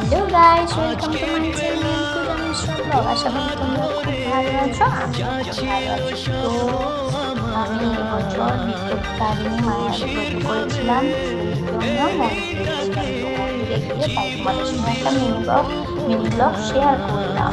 Hello guys welcome to my channel Puja Mishra vlog আশা করি তোমরা খুব ভালো আছো আমি তো আমি এবছর বিদ্যুৎকালীন মায়ের ব্রত করেছিলাম জন্য মন্দিরে গিয়ে তাই তোমাদের সঙ্গে একটা mini vlog mini vlog share করলাম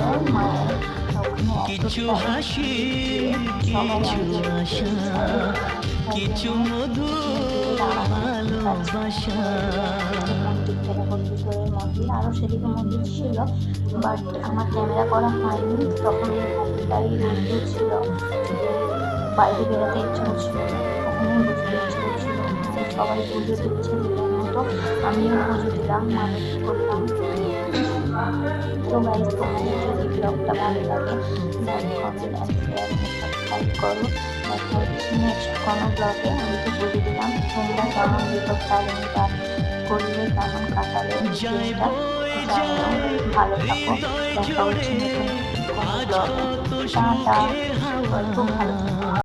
কিছু হাসি, কিছু আশা, কিছু মধুর ভালোবাসা। আরও সেদিকে মন্দির ছিল বাট আমার ক্যামেরা করা হয়নি, তখন মন্দির ছিল। বাইরে করছিল সবাই পুজো দিচ্ছে মতো পুজো দিলাম, মানুষ করলাম। তো গাইজ তোমাদের যদি ব্লগটা ভালো লাগে like comment and share subscribe করো দেখা হচ্ছে নেক্সট কোনো তোমরা থাকো